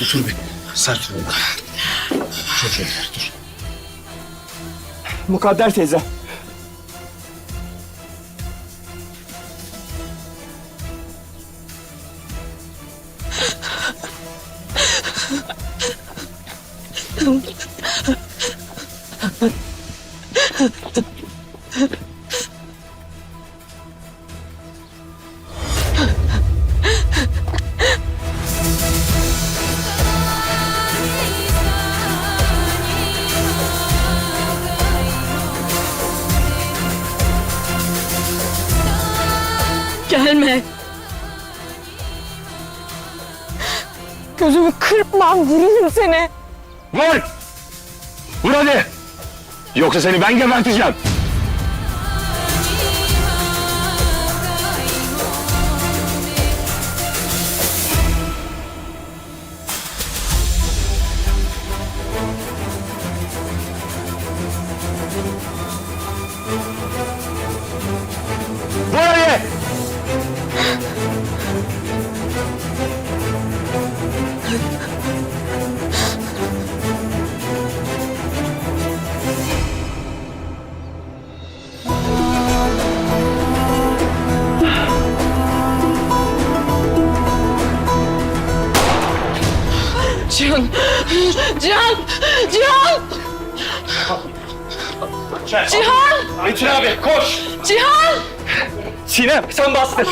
Dur bir. Vurma. Çocuğa gel, dur. Mukadder teyze. Gelme. Gözümü kırpmam, vururum seni. Vur! Vur hadi! Yoksa seni ben geberteceğim. Cihan! Cihan! Cihan! Cihan! Metin abi koş! Cihan! Sinem sen bastır.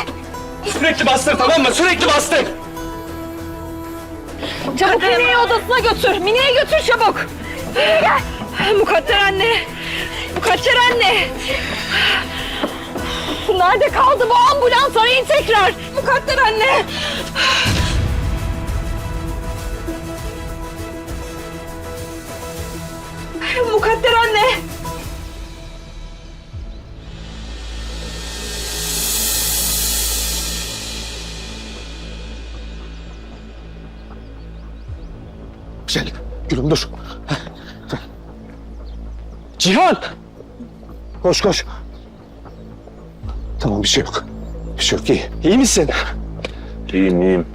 Sürekli bastır tamam mı? Sürekli bastır. Çabuk Mine'yi odasına götür. Mine'yi götür çabuk. Mine gel. Mukadder anne. Mukadder anne. Nerede kaldı bu ambulans? Arayın tekrar. Mukadder anne. Mukadder anne. Güzel. Gülüm dur. Cihan! Koş koş. Tamam bir şey yok. Bir şey yok iyi. İyi misin? İyiyim iyiyim.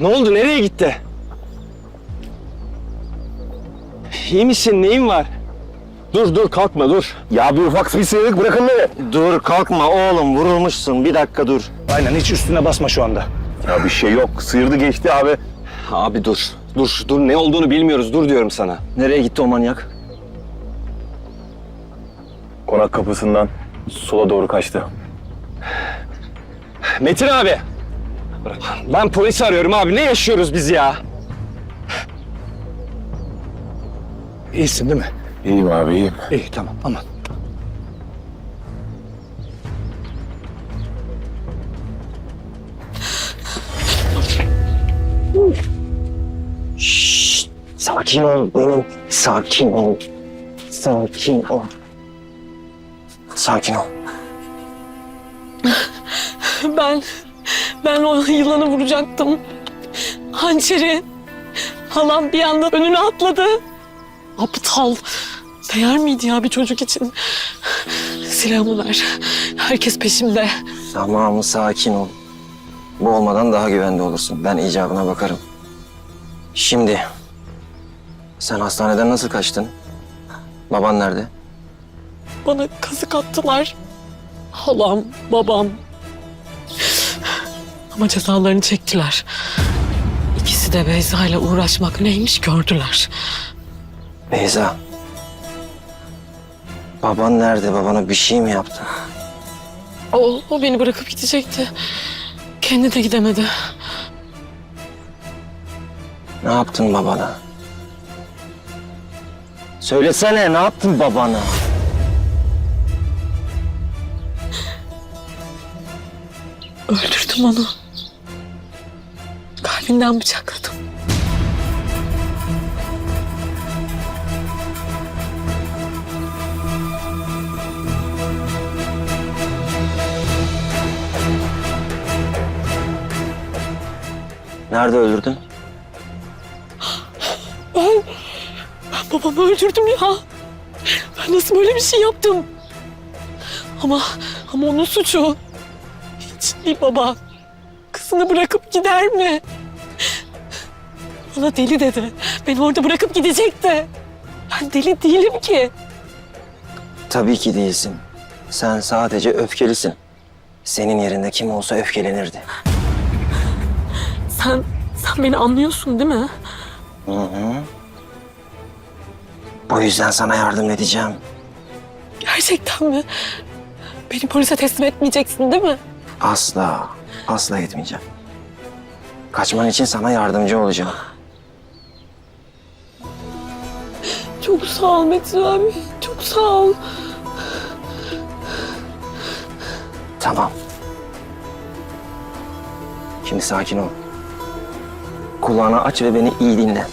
Ne oldu? Nereye gitti? İyi misin? Neyin var? Dur dur kalkma dur. Ya bir ufak bir sıyrık bırakın beni. Dur kalkma oğlum vurulmuşsun. Bir dakika dur. Aynen hiç üstüne basma şu anda. Ya bir şey yok. Sıyırdı geçti abi. Abi dur. Dur dur ne olduğunu bilmiyoruz. Dur diyorum sana. Nereye gitti o manyak? Konak kapısından sola doğru kaçtı. Metin abi. Ben polisi arıyorum abi. Ne yaşıyoruz biz ya? İyisin değil mi? İyiyim abi iyiyim. İyi tamam aman. Sakin ol benim. Sakin ol. Sakin ol. Sakin ol. Ben, ben o yılanı vuracaktım. Hançeri. Halam bir anda önüne atladı. Aptal. Değer miydi ya bir çocuk için? Silahımı ver. Herkes peşimde. Tamam sakin ol. Bu olmadan daha güvende olursun. Ben icabına bakarım. Şimdi sen hastaneden nasıl kaçtın? Baban nerede? Bana kazık attılar. Halam, babam. Ama cezalarını çektiler. İkisi de Beyza ile uğraşmak neymiş gördüler. Beyza. Baban nerede? Babana bir şey mi yaptı? O, o beni bırakıp gidecekti. Kendi de gidemedi. Ne yaptın babana? Söylesene ne yaptın babana? Öldürdüm onu. Kalbinden bıçakladım. Nerede öldürdün? Ben, ben babamı öldürdüm ya. Ben nasıl böyle bir şey yaptım? Ama, ama onun suçu. Hiç bir baba kızını bırakıp gider mi? Bana deli dedi. Beni orada bırakıp gidecekti. Ben deli değilim ki. Tabii ki değilsin. Sen sadece öfkelisin. Senin yerinde kim olsa öfkelenirdi. Sen, sen beni anlıyorsun değil mi? Hı hı. Bu yüzden sana yardım edeceğim. Gerçekten mi? Beni polise teslim etmeyeceksin değil mi? Asla, asla etmeyeceğim. Kaçman için sana yardımcı olacağım. Çok sağ ol Metin abi. Çok sağ ol. Tamam. Şimdi sakin ol. Kulağını aç ve beni iyi dinle.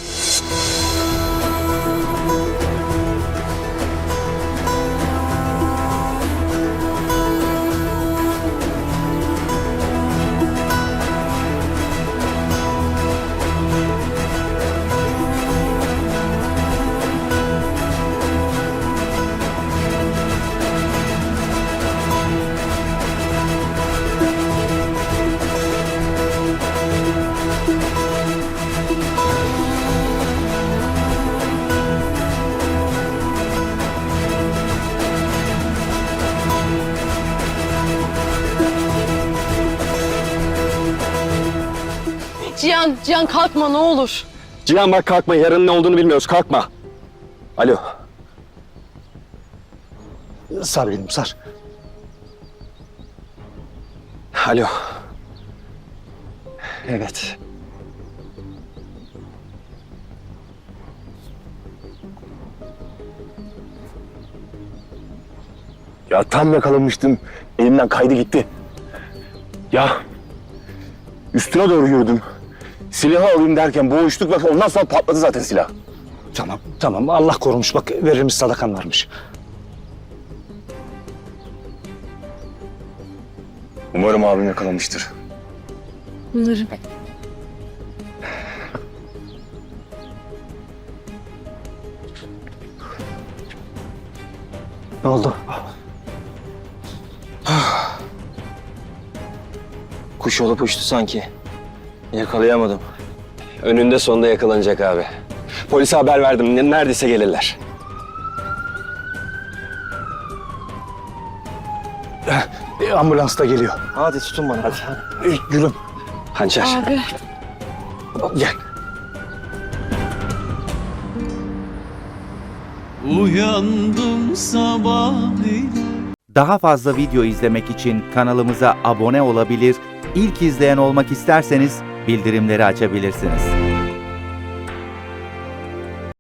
Cihan, Cihan kalkma ne olur. Cihan bak kalkma yarın ne olduğunu bilmiyoruz kalkma. Alo. Sar benim sar. Alo. Evet. Ya tam yakalamıştım. Elimden kaydı gitti. Ya üstüne doğru yürüdüm. Silahı alayım derken boğuştuk bak ondan sonra patladı zaten silah. Tamam tamam Allah korumuş bak verilmiş sadakan varmış. Umarım abim yakalamıştır. Bunları. Ne oldu? Kuş olup uçtu sanki. Yakalayamadım. Önünde sonunda yakalanacak abi. Polise haber verdim. Ne- Neredeyse gelirler. Ambulans da geliyor. Hadi tutun bana. Hadi. Eh, Gülüm. Hançer. Abi. Gel. Uyandım sabahleyin Daha fazla video izlemek için kanalımıza abone olabilir, ilk izleyen olmak isterseniz bildirimleri açabilirsiniz.